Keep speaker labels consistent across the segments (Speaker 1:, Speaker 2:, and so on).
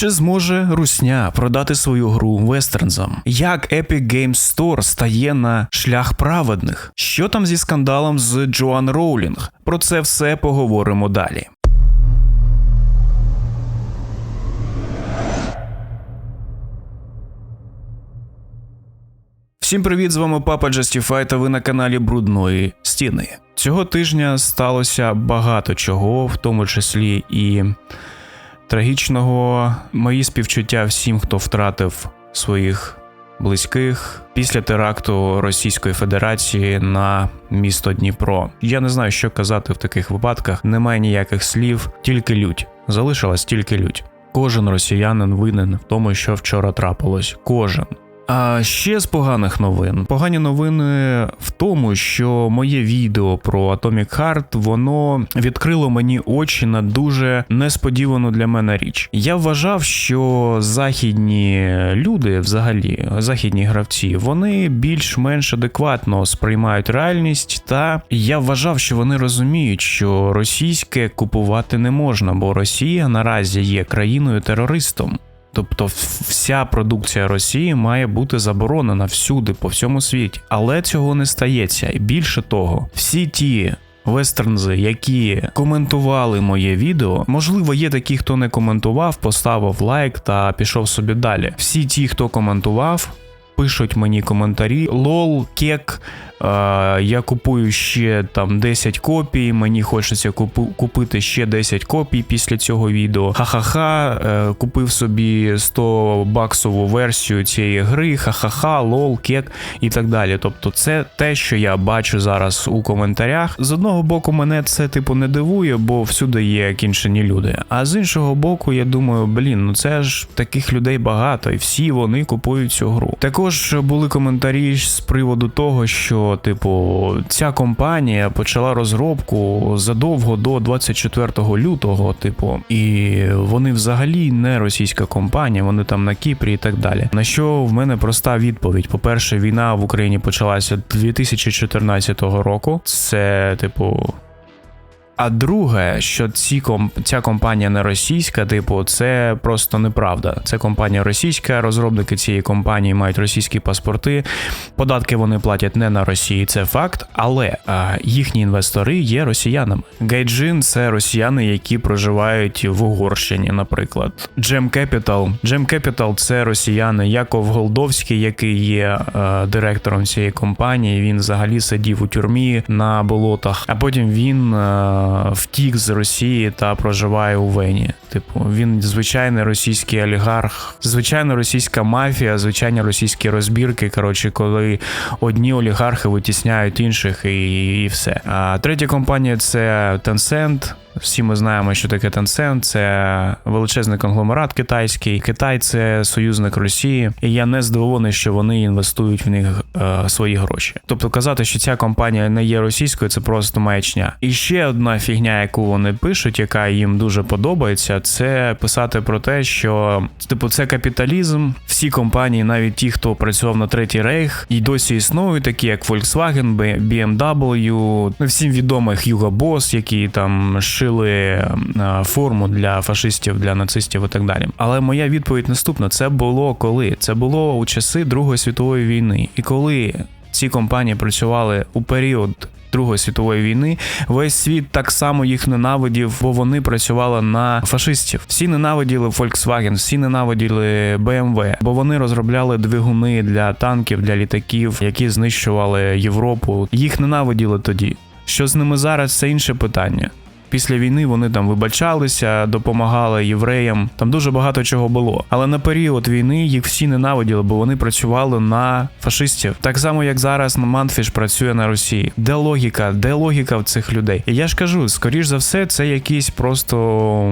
Speaker 1: Чи зможе Русня продати свою гру вестернзам? Як Epic Games Store стає на шлях праведних? Що там зі скандалом з Джоан Роулінг? Про це все поговоримо далі. Всім привіт, з вами Папа Justify та ви на каналі Брудної Стіни. Цього тижня сталося багато чого, в тому числі і трагічного. Мої співчуття всім, хто втратив своїх близьких після теракту Російської Федерації на місто Дніпро. Я не знаю, що казати в таких випадках. Немає ніяких слів, тільки лють. Залишилась тільки лють. Кожен росіянин винен в тому, що вчора трапилось. Кожен. А ще з поганих новин. Погані новини в тому, що моє відео про Atomic Heart, воно відкрило мені очі на дуже несподівану для мене річ. Я вважав, що західні люди, взагалі, західні гравці, вони більш-менш адекватно сприймають реальність, та я вважав, що вони розуміють, що російське купувати не можна, бо Росія наразі є країною терористом. Тобто вся продукція Росії має бути заборонена всюди, по всьому світі. Але цього не стається. І більше того, всі ті. Вестернзи, які коментували моє відео, можливо, є такі, хто не коментував, поставив лайк та пішов собі далі. Всі ті, хто коментував, пишуть мені коментарі: лол, кек, я купую ще там 10 копій, мені хочеться купити ще 10 копій після цього відео. Ха-ха-ха, е, купив собі 100 баксову версію цієї гри, ха-ха-ха, лол, кек і так далі. Тобто, це те, що я бачу зараз у коментарях. З одного боку, мене це типу не дивує, бо всюди є кінчені люди. А з іншого боку, я думаю, блін, ну це ж таких людей багато, і всі вони купують цю гру. Також були коментарі з приводу того, що типу, ця компанія почала розробку задовго до 24 лютого, типу, і вони взагалі не російська компанія, вони там на Кіпрі і так далі. На що в мене проста відповідь: по-перше, війна в Україні почалася 2014 року. Це, типу. А друге, що ці комп... ця компанія не російська, типу, це просто неправда. Це компанія російська, розробники цієї компанії мають російські паспорти. Податки вони платять не на Росії, це факт, але їхні інвестори є росіянами. Гайджин це росіяни, які проживають в Угорщині, наприклад. Джем Capital. Джем Capital – це росіяни. Яков Голдовський, який є а, директором цієї компанії. Він взагалі сидів у тюрмі на болотах, а потім він. А, втік з Росії та проживає у Вені. Типу, він звичайний російський олігарх, звичайна російська мафія, звичайні російські розбірки. Коротше, коли одні олігархи витісняють інших, і, і все. А третя компанія це Tencent. Всі ми знаємо, що таке Tencent, це величезний конгломерат китайський. Китай це союзник Росії, і я не здивований, що вони інвестують в них е, свої гроші. Тобто казати, що ця компанія не є російською, це просто маячня. І ще одна фігня, яку вони пишуть, яка їм дуже подобається, це писати про те, що типу це капіталізм. Всі компанії, навіть ті, хто працював на третій рейх, і досі існують, такі як Volkswagen, BMW, всім відомий Hugo Boss, які там шили е, форму для фашистів, для нацистів і так далі. Але моя відповідь наступна: це було коли? Це було у часи Другої світової війни, і коли ці компанії працювали у період. Другої світової війни весь світ так само їх ненавидів, бо вони працювали на фашистів. Всі ненавиділи Volkswagen, всі ненавиділи BMW, бо вони розробляли двигуни для танків, для літаків, які знищували Європу. Їх ненавиділи тоді. Що з ними зараз? Це інше питання. Після війни вони там вибачалися, допомагали євреям. Там дуже багато чого було. Але на період війни їх всі ненавиділи, бо вони працювали на фашистів. Так само, як зараз Манфіш працює на Росії. Де логіка? Де логіка в цих людей? І я ж кажу, скоріш за все, це якісь просто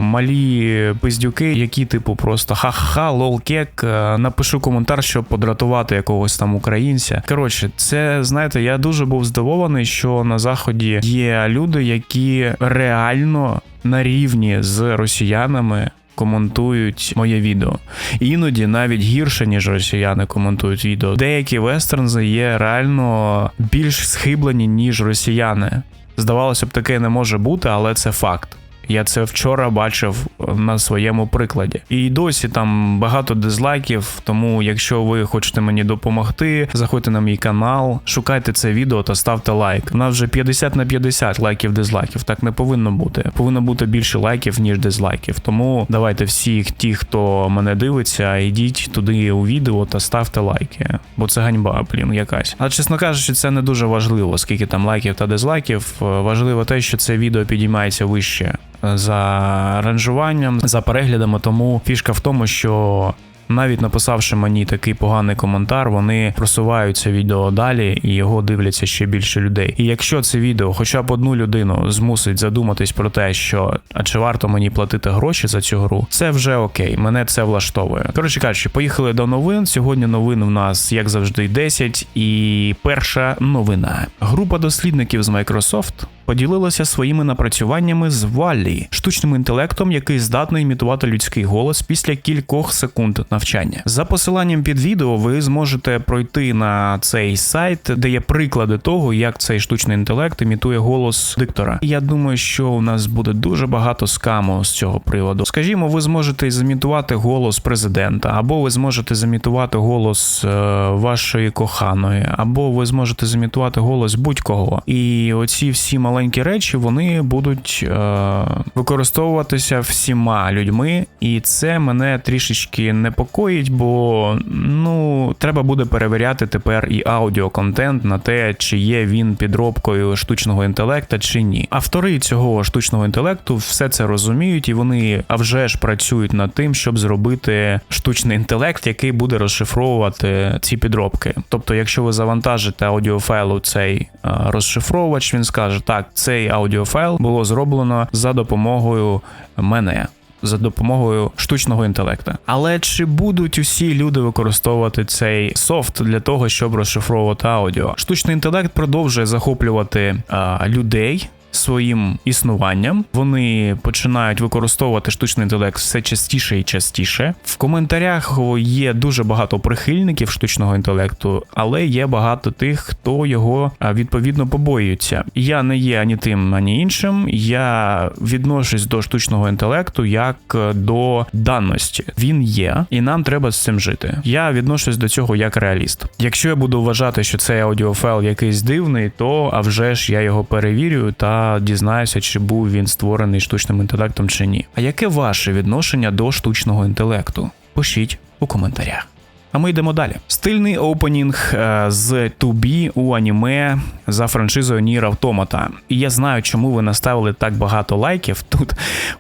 Speaker 1: малі пиздюки, які, типу, просто ха-ха, лол кек. Е, напишу коментар, щоб подратувати якогось там українця. Коротше, це знаєте, я дуже був здивований, що на заході є люди, які реально реально на рівні з росіянами. Коментують моє відео. Іноді навіть гірше, ніж росіяни коментують відео. Деякі вестернзи є реально більш схиблені, ніж росіяни. Здавалося б, таке не може бути, але це факт. Я це вчора бачив на своєму прикладі. І досі там багато дизлайків. Тому, якщо ви хочете мені допомогти, заходьте на мій канал, шукайте це відео та ставте лайк. У нас вже 50 на 50 лайків дизлайків. Так не повинно бути. Повинно бути більше лайків, ніж дизлайків. Тому давайте всі ті, хто мене дивиться, йдіть туди у відео та ставте лайки. Бо це ганьба, блін, якась. Але чесно кажучи, це не дуже важливо, скільки там лайків та дизлайків. Важливо те, що це відео підіймається вище за ранжуванням, за переглядами. Тому фішка в тому, що навіть написавши мені такий поганий коментар, вони просувають це відео далі і його дивляться ще більше людей. І якщо це відео, хоча б одну людину змусить задуматись про те, що а чи варто мені платити гроші за цю гру, це вже окей, мене це влаштовує. Коротше кажучи, поїхали до новин. Сьогодні новин у нас, як завжди, 10. І перша новина: група дослідників з Microsoft поділилася своїми напрацюваннями з Валлі, штучним інтелектом, який здатний імітувати людський голос після кількох секунд навчання. За посиланням під відео ви зможете пройти на цей сайт, де є приклади того, як цей штучний інтелект імітує голос диктора. Я думаю, що у нас буде дуже багато скаму з цього приводу. Скажімо, ви зможете замітувати голос президента, або ви зможете замітувати голос е, вашої коханої, або ви зможете замітувати голос будь-кого. І оці всі маленькі речі вони будуть е, використовуватися всіма людьми, і це мене трішечки непокоїть, бо ну треба буде перевіряти тепер і аудіоконтент на те, чи є він підробкою штучного інтелекта чи ні. Автори цього штучного інтелекту все це розуміють, і вони а вже ж працюють над тим, щоб зробити штучний інтелект, який буде розшифровувати ці підробки. Тобто, якщо ви завантажите аудіофайл у цей е, розшифровувач, він скаже: так, цей аудіофайл було зроблено за допомогою мене за допомогою штучного інтелекту. Але чи будуть усі люди використовувати цей софт для того, щоб розшифровувати аудіо? Штучний інтелект продовжує захоплювати а, людей своїм існуванням. Вони починають використовувати штучний інтелект все частіше і частіше. В коментарях є дуже багато прихильників штучного інтелекту, але є багато тих, хто його відповідно побоюється. Я не є ані тим, ані іншим. Я відношусь до штучного інтелекту як до даності. Він є, і нам треба з цим жити. Я відношусь до цього як реаліст. Якщо я буду вважати, що цей аудіофайл якийсь дивний, то а вже ж я його перевірю та дізнаюся, чи був він створений штучним інтелектом чи ні. А яке ваше відношення до штучного інтелекту? Пишіть у коментарях. А ми йдемо далі. Стильний опенінг е, з 2B у аніме за франшизою Nier Automata. І я знаю, чому ви наставили так багато лайків тут,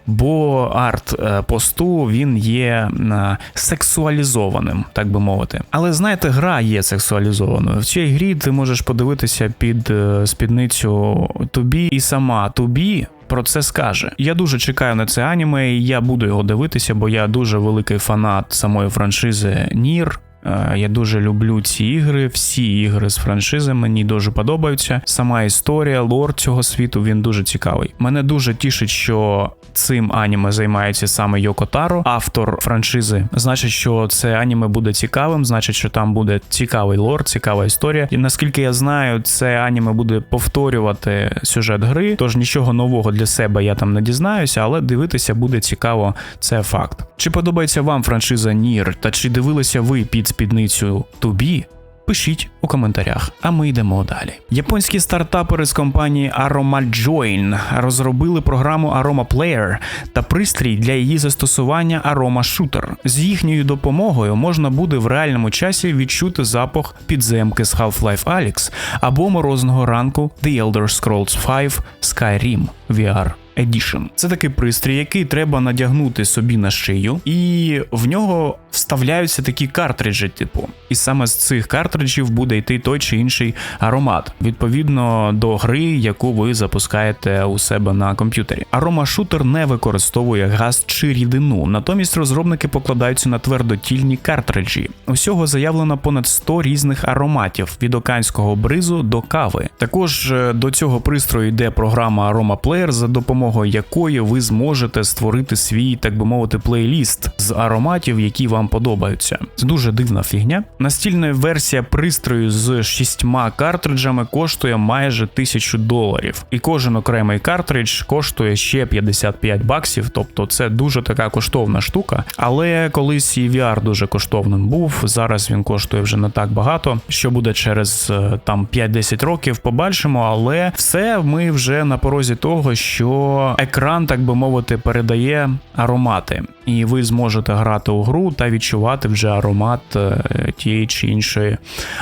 Speaker 1: бо арт е, посту він є е, сексуалізованим, так би мовити. Але знаєте, гра є сексуалізованою. В цій грі ти можеш подивитися під спідницю 2B і сама 2B про це скаже. Я дуже чекаю на це аніме, і я буду його дивитися, бо я дуже великий фанат самої франшизи Нір. Е, я дуже люблю ці ігри. Всі ігри з франшизи мені дуже подобаються. Сама історія, лор цього світу він дуже цікавий. Мене дуже тішить, що цим аніме займається саме Йоко Таро, автор франшизи. Значить, що це аніме буде цікавим, значить, що там буде цікавий лор, цікава історія. І наскільки я знаю, це аніме буде повторювати сюжет гри. Тож нічого нового для себе я там не дізнаюся, але дивитися буде цікаво. Це факт. Чи подобається вам франшиза Нір? Та чи дивилися ви під спідницю Тубі? Пишіть у коментарях, а ми йдемо далі. Японські стартапери з компанії Aroma Join розробили програму Aroma Player та пристрій для її застосування Aroma Shooter. З їхньою допомогою можна буде в реальному часі відчути запах підземки з Half-Life Alyx або морозного ранку The Elder Scrolls 5 Skyrim VR. Edition. Це такий пристрій, який треба надягнути собі на шию, і в нього вставляються такі картриджі, типу. І саме з цих картриджів буде йти той чи інший аромат, відповідно до гри, яку ви запускаєте у себе на комп'ютері. Аромашутер не використовує газ чи рідину, натомість розробники покладаються на твердотільні картриджі. Усього заявлено понад 100 різних ароматів від оканського бризу до кави. Також е, до цього пристрою йде програма Aroma Player, за допомогою допомогою якої ви зможете створити свій, так би мовити, плейліст з ароматів, які вам подобаються. Це дуже дивна фігня. Настільна версія пристрою з шістьма картриджами коштує майже тисячу доларів, і кожен окремий картридж коштує ще 55 баксів, тобто це дуже така коштовна штука. Але колись і VR дуже коштовним був. Зараз він коштує вже не так багато. Що буде через е, там 5-10 років, побачимо, але все ми вже на порозі того, що екран, так би мовити, передає аромати, і ви зможете грати у гру та відчувати вже аромат е, тієї чи іншої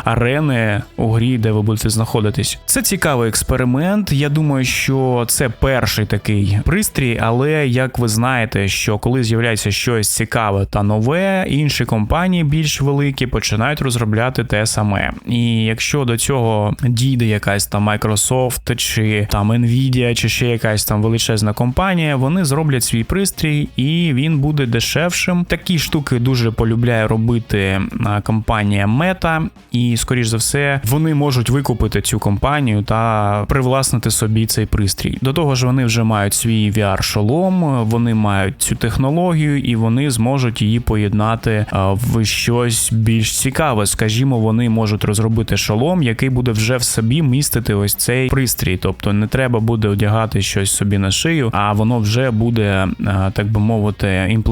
Speaker 1: арени у грі, де ви будете знаходитись. Це цікавий експеримент. Я думаю, що це перший такий пристрій, але як ви знаєте, що коли з'являється щось цікаве та нове, інші компанії більш великі починають розробляти те саме. І якщо до цього дійде якась там Microsoft чи там Nvidia, чи ще якась там величезна компанія, вони зроблять свій пристрій і він буде дешевшим. Такі штуки дуже полюбляє робити компанія Meta, і скоріш за все вони можуть викупити цю компанію та привласнити собі цей пристрій. До того ж, вони вже мають свій VR-шолом, вони мають цю технологію і вони зможуть її поєднати в щось більш цікаве. Скажімо, вони можуть розробити шолом, який буде вже в собі містити ось цей пристрій. Тобто не треба буде одягати щось собі на шию, а воно вже буде, так би мовити, імплементовано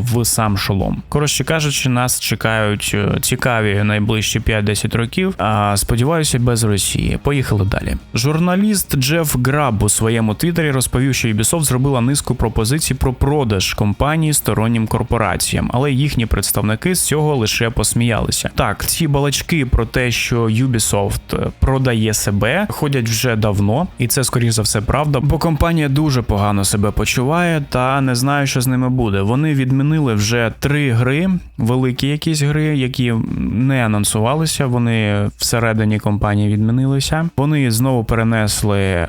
Speaker 1: в сам шолом. Коротше кажучи, нас чекають е, цікаві найближчі 5-10 років. А сподіваюся, без Росії. Поїхали далі. Журналіст Джеф Граб у своєму твіттері розповів, що Ubisoft зробила низку пропозицій про продаж компанії стороннім корпораціям, але їхні представники з цього лише посміялися. Так, ці балачки про те, що Ubisoft продає себе, ходять вже давно, і це скоріш за все правда, бо компанія дуже погано себе почуває та не знаю, що з ними буде. Вони відмінили вже три гри, великі якісь гри, які не анонсувалися. Вони всередині компанії відмінилися. Вони знову перенесли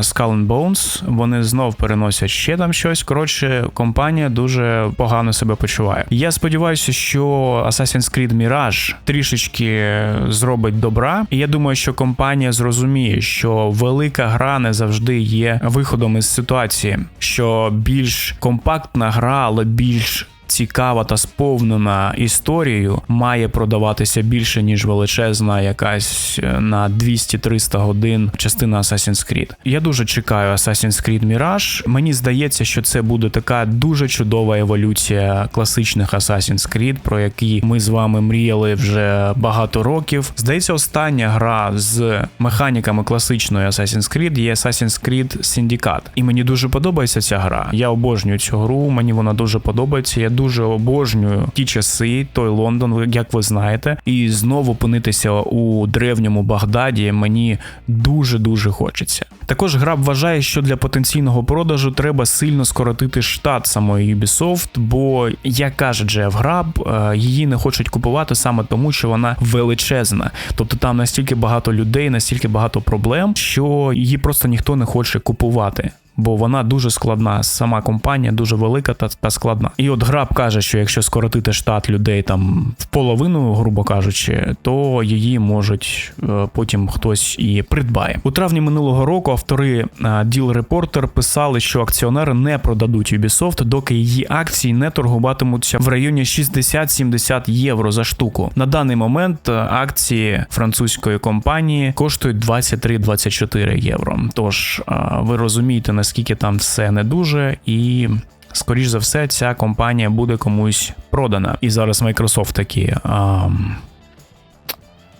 Speaker 1: Skull and Bones, Вони знов переносять ще там щось. Коротше, компанія дуже погано себе почуває. Я сподіваюся, що Assassin's Creed Mirage трішечки зробить добра, і я думаю, що компанія зрозуміє, що велика гра не завжди є виходом із ситуації, що більш компактна гра, але більш цікава та сповнена історією, має продаватися більше ніж величезна, якась е, на 200-300 годин частина Assassin's Creed. Я дуже чекаю Assassin's Creed Mirage. Мені здається, що це буде така дуже чудова еволюція класичних Assassin's Creed, про які ми з вами мріяли вже багато років. Здається, остання гра з механіками класичної Assassin's Creed є Assassin's Creed Syndicate. І мені дуже подобається ця гра. Я обожнюю цю гру, мені вона дуже подобається. Я дуже обожнюю ті часи, той Лондон, як ви знаєте, і знову опинитися у древньому Багдаді мені дуже дуже хочеться. Також гра вважає, що для потенційного продажу треба сильно скоротити штат самої Ubisoft, бо як каже Джеф Граб, е, її не хочуть купувати саме тому, що вона величезна. Тобто там настільки багато людей, настільки багато проблем, що її просто ніхто не хоче купувати бо вона дуже складна. Сама компанія дуже велика та, та складна. І от Граб каже, що якщо скоротити штат людей там в половину, грубо кажучи, то її можуть е, потім хтось і придбає. У травні минулого року автори Deal е, Reporter писали, що акціонери не продадуть Ubisoft, доки її акції не торгуватимуться в районі 60-70 євро за штуку. На даний момент е, акції французької компанії коштують 23-24 євро. Тож ви розумієте, наскільки там все не дуже, і скоріш за все, ця компанія буде комусь продана. І зараз Microsoft такі. А,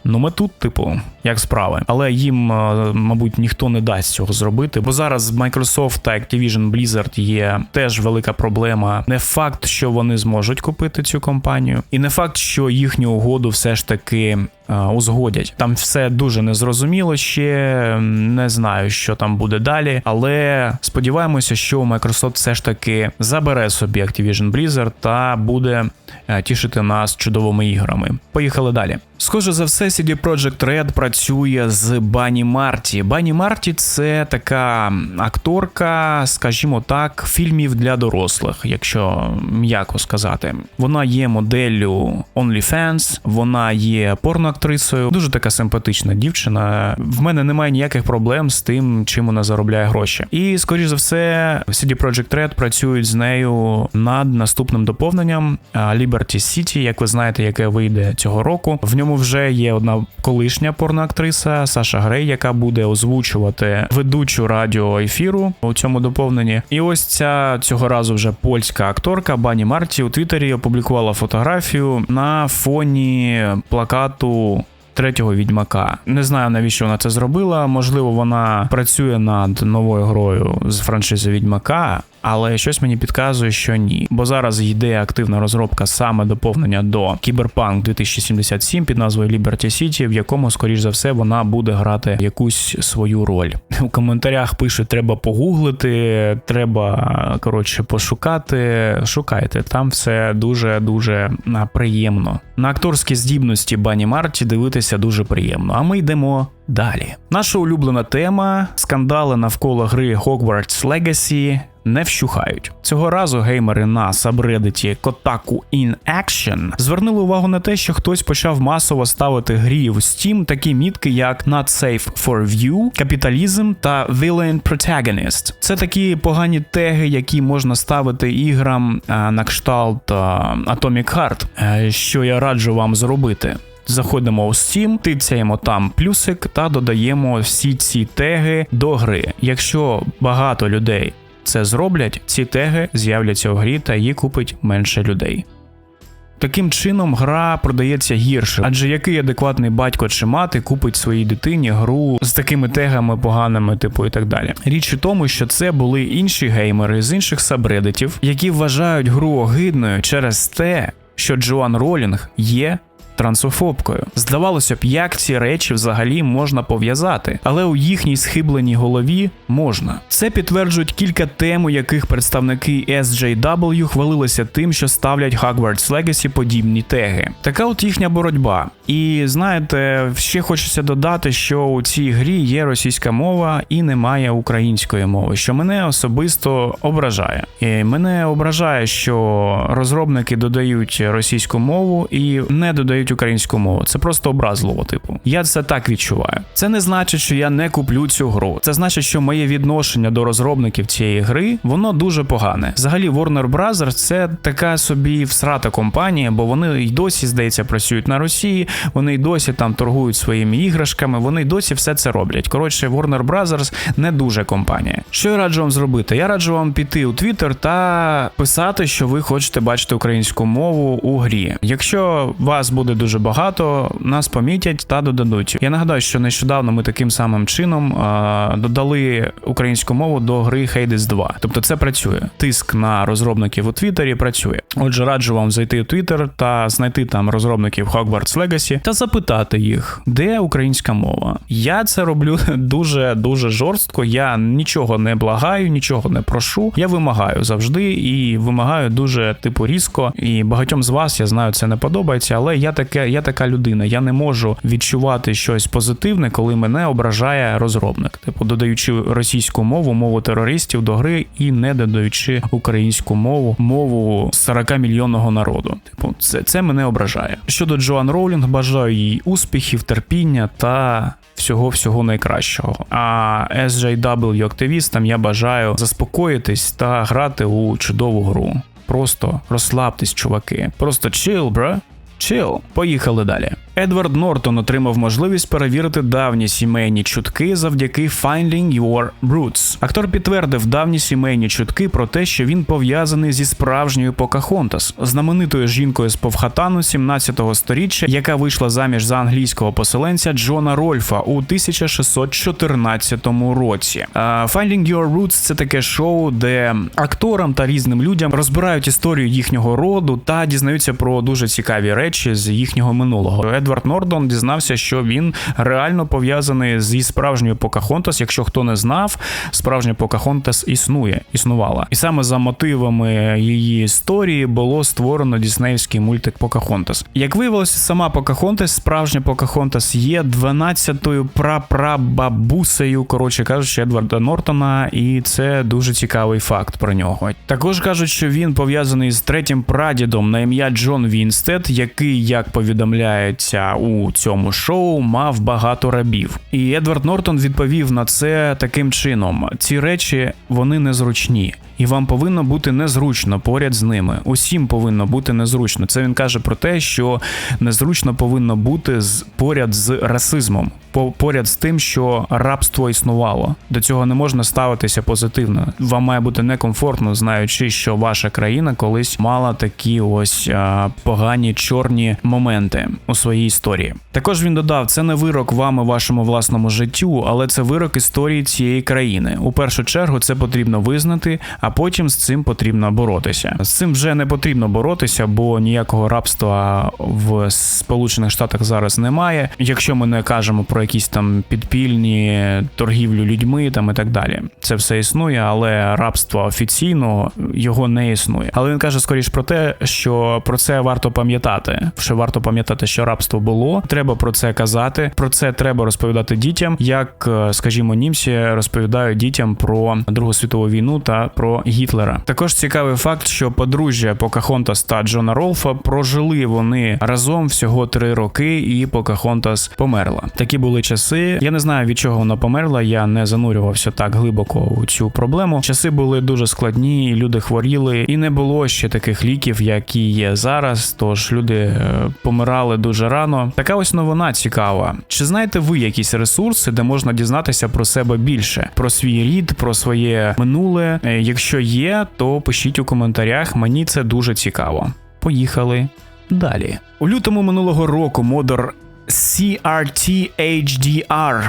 Speaker 1: Ну, ми тут, типу, як справи, але їм, мабуть, ніхто не дасть цього зробити. Бо зараз Microsoft та Activision Blizzard є теж велика проблема. Не факт, що вони зможуть купити цю компанію, і не факт, що їхню угоду все ж таки узгодять. Там все дуже незрозуміло ще не знаю, що там буде далі, але сподіваємося, що Microsoft все ж таки забере собі Activision Blizzard та буде е, тішити нас чудовими іграми. Поїхали далі. Схоже за все, CD Projekt Red працює з Бані Марті. Бані Марті це така акторка, скажімо так, фільмів для дорослих, якщо м'яко сказати. Вона є моделлю OnlyFans, вона є порноакторкою, порноактрисою. Дуже така симпатична дівчина. В мене немає ніяких проблем з тим, чим вона заробляє гроші. І скоріш за все, CD Projekt Red працюють з нею над наступним доповненням Liberty City, як ви знаєте, яке вийде цього року. В ньому вже є одна колишня порноактриса Саша Грей, яка буде озвучувати ведучу радіоефіру у цьому доповненні. І ось ця цього разу вже польська акторка Бані Марті у Твіттері опублікувала фотографію на фоні плакату. Третього відьмака не знаю навіщо вона це зробила. Можливо, вона працює над новою грою з франшизи Відьмака, але щось мені підказує, що ні. Бо зараз йде активна розробка саме доповнення до Cyberpunk 2077 під назвою Liberty City, в якому, скоріш за все, вона буде грати якусь свою роль. У коментарях пишуть, треба погуглити, треба коротше пошукати. Шукайте, там все дуже дуже приємно. На акторські здібності Бані Марті дивитися дуже приємно. А ми йдемо далі. Наша улюблена тема скандали навколо гри Hogwarts Legacy не вщухають. Цього разу геймери на сабредиті Kotaku In Action звернули увагу на те, що хтось почав масово ставити грі в Steam такі мітки, як Not Safe for View, Капіталізм та Villain Protagonist. Це такі погані теги, які можна ставити іграм на кшталт Atomic Heart, е, що я раджу вам зробити. Заходимо у Steam, тицяємо там плюсик та додаємо всі ці теги до гри. Якщо багато людей це зроблять, ці теги з'являться у грі та її купить менше людей. Таким чином, гра продається гірше, адже який адекватний батько чи мати купить своїй дитині гру з такими тегами поганими, типу і так далі. Річ у тому, що це були інші геймери з інших сабредитів, які вважають гру огидною через те, що Джоан Ролінг є трансофобкою. Здавалося б, як ці речі взагалі можна пов'язати, але у їхній схибленій голові можна. Це підтверджують кілька тем, у яких представники SJW хвалилися тим, що ставлять Hogwarts Legacy подібні теги. Така от їхня боротьба. І знаєте, ще хочеться додати, що у цій грі є російська мова і немає української мови, що мене особисто ображає. І Мене ображає, що розробники додають російську мову і не додають вивчають українську мову. Це просто образливо, типу. Я це так відчуваю. Це не значить, що я не куплю цю гру. Це значить, що моє відношення до розробників цієї гри воно дуже погане. Взагалі, Warner Bros. це така собі всрата компанія, бо вони й досі, здається, працюють на Росії. Вони й досі там торгують своїми іграшками. Вони й досі все це роблять. Коротше, Warner Bros. не дуже компанія. Що я раджу вам зробити? Я раджу вам піти у Twitter та писати, що ви хочете бачити українську мову у грі. Якщо вас буде дуже багато, нас помітять та додадуть. Я нагадаю, що нещодавно ми таким самим чином а, додали українську мову до гри Hades 2. Тобто це працює. Тиск на розробників у Твіттері працює. Отже, раджу вам зайти у Твіттер та знайти там розробників Hogwarts Legacy та запитати їх, де українська мова. Я це роблю дуже дуже жорстко. Я нічого не благаю, нічого не прошу. Я вимагаю завжди і вимагаю дуже типу різко. І багатьом з вас я знаю, це не подобається, але я таке, я така людина. Я не можу відчувати щось позитивне, коли мене ображає розробник. Типу, додаючи російську мову, мову терористів до гри і не додаючи українську мову, мову 40 мільйонного народу. Типу, це це мене ображає. Щодо Джоан Роулінг, бажаю їй успіхів, терпіння та. Всього всього найкращого. А SJW активістам я бажаю заспокоїтись та грати у чудову гру. Просто розслабтесь, чуваки. Просто chill, бро. Chill. Поїхали далі. Едвард Нортон отримав можливість перевірити давні сімейні чутки завдяки Finding Your Roots. Актор підтвердив давні сімейні чутки про те, що він пов'язаний зі справжньою Покахонтас, знаменитою жінкою з Повхатану 17-го сторіччя, яка вийшла заміж за англійського поселенця Джона Рольфа у 1614 році. Finding Your Roots – це таке шоу, де акторам та різним людям розбирають історію їхнього роду та дізнаються про дуже цікаві речі з їхнього минулого. Едвард Нордон дізнався, що він реально пов'язаний зі справжньою Покахонтас. Якщо хто не знав, справжня Покахонтас існує, існувала. І саме за мотивами її історії було створено діснеївський мультик Покахонтас. Як виявилося, сама Покахонтас, справжня Покахонтас, є 12-ю прапрабабусею, коротше кажучи, Едварда Нортона, і це дуже цікавий факт про нього. Також кажуть, що він пов'язаний з третім прадідом на ім'я Джон Вінстед, який, як повідомляється у цьому шоу, мав багато рабів. І Едвард Нортон відповів на це таким чином: ці речі вони незручні. І вам повинно бути незручно поряд з ними. Усім повинно бути незручно. Це він каже про те, що незручно повинно бути з поряд з расизмом, поряд з тим, що рабство існувало. До цього не можна ставитися позитивно. Вам має бути некомфортно, знаючи, що ваша країна колись мала такі ось а, погані чорні моменти у своїй історії. Також він додав: це не вирок вам і вашому власному життю, але це вирок історії цієї країни. У першу чергу це потрібно визнати, а потім з цим потрібно боротися. З цим вже не потрібно боротися, бо ніякого рабства в Сполучених Штатах зараз немає. Якщо ми не кажемо про якісь там підпільні торгівлю людьми там і так далі, це все існує, але рабство офіційно його не існує. Але він каже скоріш про те, що про це варто пам'ятати. Що варто пам'ятати, що рабство було. Треба про це казати. Про це треба розповідати дітям, як, е, скажімо, німці розповідають дітям про Другу світову війну та про Гітлера. Також цікавий факт, що подружжя Покахонтас та Джона Ролфа прожили вони разом всього три роки, і Покахонтас померла. Такі були часи. Я не знаю від чого вона померла. Я не занурювався так глибоко у цю проблему. Часи були дуже складні, люди хворіли, і не було ще таких ліків, які є зараз. Тож люди е, помирали дуже рано. Така ось новина цікава. Чи знаєте ви якісь ресурси, де можна дізнатися про себе більше, про свій рід, про своє минуле? Е, Якщо є, то пишіть у коментарях. Мені це дуже цікаво. Поїхали далі. У лютому минулого року модер CRT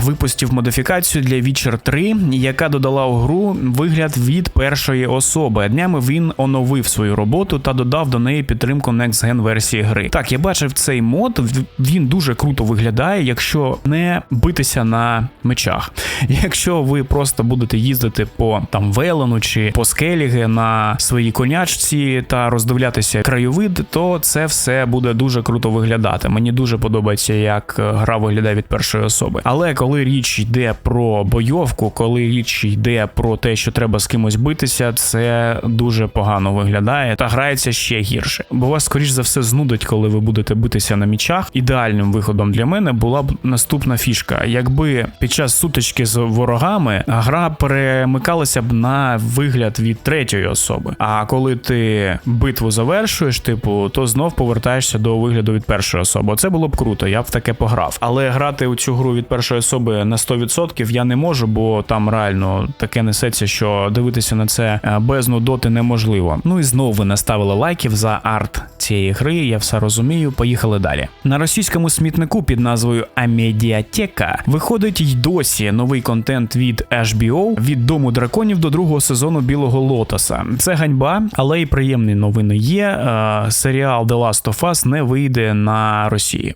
Speaker 1: випустив модифікацію для Witcher 3, яка додала у гру вигляд від першої особи. Днями він оновив свою роботу та додав до неї підтримку Next Gen версії гри. Так, я бачив цей мод, він дуже круто виглядає, якщо не битися на мечах. Якщо ви просто будете їздити по там Велону чи по Скеліге на своїй конячці та роздивлятися краєвид, то це все буде дуже круто виглядати. Мені дуже подобається, як е, гра виглядає від першої особи. Але коли річ йде про бойовку, коли річ йде про те, що треба з кимось битися, це дуже погано виглядає та грається ще гірше. Бо вас, скоріш за все, знудить, коли ви будете битися на мічах. Ідеальним виходом для мене була б наступна фішка. Якби під час сутички з ворогами гра перемикалася б на вигляд від третьої особи. А коли ти битву завершуєш, типу, то знов повертаєшся до вигляду від першої особи. Це було б круто, я б таке пограв. Але грати у цю гру від першої особи на 100% я не можу, бо там реально таке несеться, що дивитися на це е, без нудоти неможливо. Ну і знову ви наставили лайків за арт цієї гри, я все розумію. Поїхали далі. На російському смітнику під назвою Амедіатека виходить й досі новий контент від HBO від дому драконів до другого сезону Білого Лотоса. Це ганьба, але й приємні новини є. Е, Серіал The Last of Us не вийде на Росії.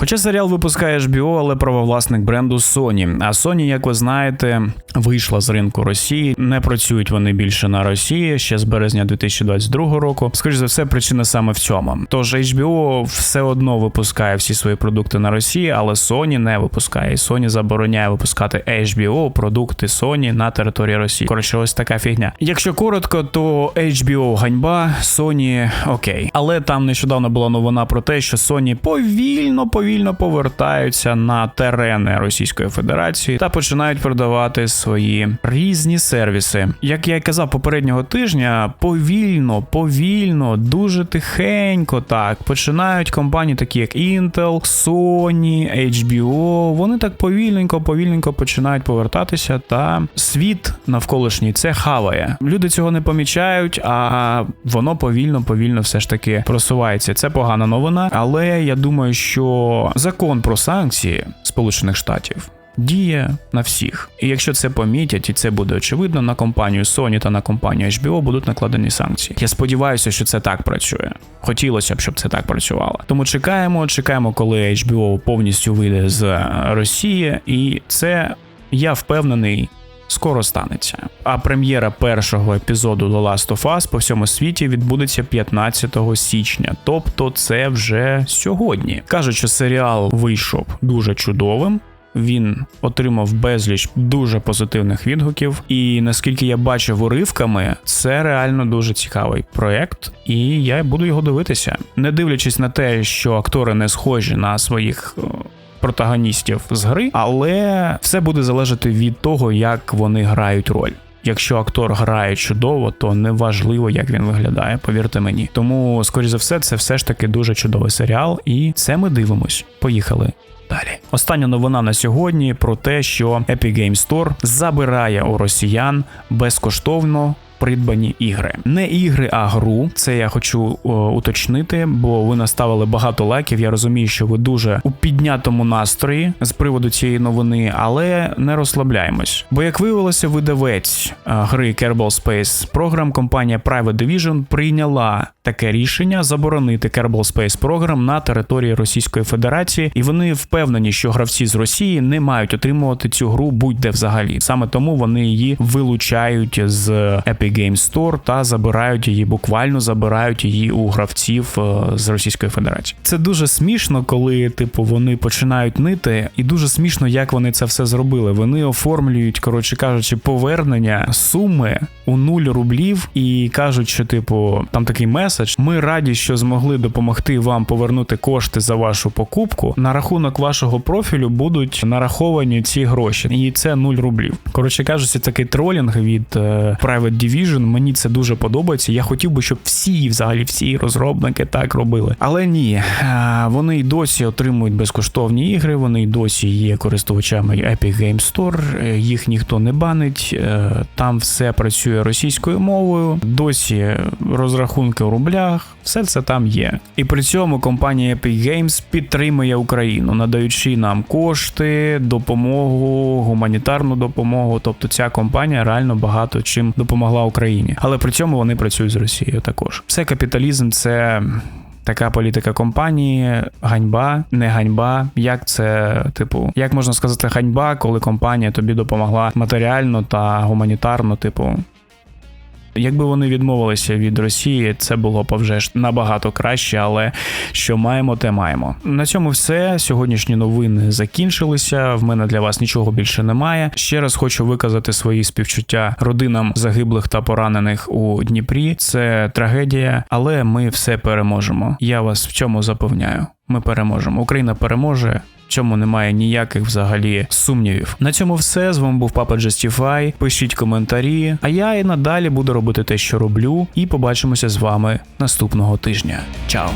Speaker 1: Хоча серіал випускає HBO, але правовласник бренду Sony. А Sony, як ви знаєте, вийшла з ринку Росії. Не працюють вони більше на Росії ще з березня 2022 року. Скоріш за все, причина саме в цьому. Тож HBO все одно випускає всі свої продукти на Росії, але Sony не випускає. Sony забороняє випускати HBO продукти Sony на території Росії. Коротше, ось така фігня. Якщо коротко, то HBO ганьба, Sony окей. Але там нещодавно була новина про те, що Sony повільно, повільно повертаються на терени Російської Федерації та починають продавати свої різні сервіси. Як я й казав попереднього тижня, повільно, повільно, дуже тихенько так починають компанії, такі як Intel, Sony, HBO. Вони так повільненько, повільненько починають повертатися, та світ навколишній це хаває. Люди цього не помічають, а воно повільно, повільно все ж таки просувається. Це погана новина, але я думаю, що закон про санкції Сполучених Штатів. Діє на всіх, і якщо це помітять, і це буде очевидно, на компанію Sony та на компанію HBO будуть накладені санкції. Я сподіваюся, що це так працює. Хотілося б, щоб це так працювало. Тому чекаємо, чекаємо, коли HBO повністю вийде з Росії, і це я впевнений. Скоро станеться. А прем'єра першого епізоду The Last of Us по всьому світі відбудеться 15 січня, тобто це вже сьогодні. Кажуть, що серіал вийшов дуже чудовим. він отримав безліч дуже позитивних відгуків. І наскільки я бачив уривками, це реально дуже цікавий проект, і я буду його дивитися, не дивлячись на те, що актори не схожі на своїх. Протагоністів з гри, але все буде залежати від того, як вони грають роль. Якщо актор грає чудово, то неважливо, як він виглядає, повірте мені. Тому, скоріш за все, це все ж таки дуже чудовий серіал, і це ми дивимось. Поїхали. Далі остання новина на сьогодні про те, що Epic Games Store забирає у росіян безкоштовно. Придбані ігри, не ігри, а гру. Це я хочу о, уточнити, бо ви наставили багато лайків. Я розумію, що ви дуже у піднятому настрої з приводу цієї новини, але не розслабляємось. Бо як виявилося, видавець е, гри Kerbal Space Program, компанія Private Division прийняла таке рішення заборонити Kerbal Space Program на території Російської Федерації, і вони впевнені, що гравці з Росії не мають отримувати цю гру будь-де взагалі. Саме тому вони її вилучають з Epic Games Store та забирають її, буквально забирають її у гравців е, з Російської Федерації. Це дуже смішно, коли типу вони починають нити, і дуже смішно, як вони це все зробили. Вони оформлюють, коротше кажучи, повернення суми у 0 рублів і кажуть, що типу там такий меседж. Ми раді, що змогли допомогти вам повернути кошти за вашу покупку. На рахунок вашого профілю будуть нараховані ці гроші, і це 0 рублів. Коротше кажучи, такий тролінг від е, Private Division. Мені це дуже подобається. Я хотів би, щоб всі, взагалі, всі розробники так робили. Але ні, е, вони й досі отримують безкоштовні ігри. Вони й досі є користувачами Epic Games Store. е, Їх ніхто не банить. Там все працює російською мовою. Досі розрахунки у рублях. Все це там є. І при цьому компанія Epic Games підтримує Україну, надаючи нам кошти, допомогу, гуманітарну допомогу. Тобто ця компанія реально багато чим допомогла Україні. Але при цьому вони працюють з Росією також. Все капіталізм це. Така політика компанії, ганьба, не ганьба. Як це, типу, як можна сказати, ганьба, коли компанія тобі допомогла матеріально та гуманітарно, типу, Якби вони відмовилися від Росії, це було б вже ж набагато краще, але що маємо, те маємо. На цьому все. Сьогоднішні новини закінчилися. В мене для вас нічого більше немає. Ще раз хочу виказати свої співчуття родинам загиблих та поранених у Дніпрі. Це трагедія, але ми все переможемо. Я вас в цьому запевняю. Ми переможемо. Україна переможе. В цьому немає ніяких взагалі сумнівів. На цьому все. З вами був Папа Justify. Пишіть коментарі. А я і надалі буду робити те, що роблю, і побачимося з вами наступного тижня. Чао!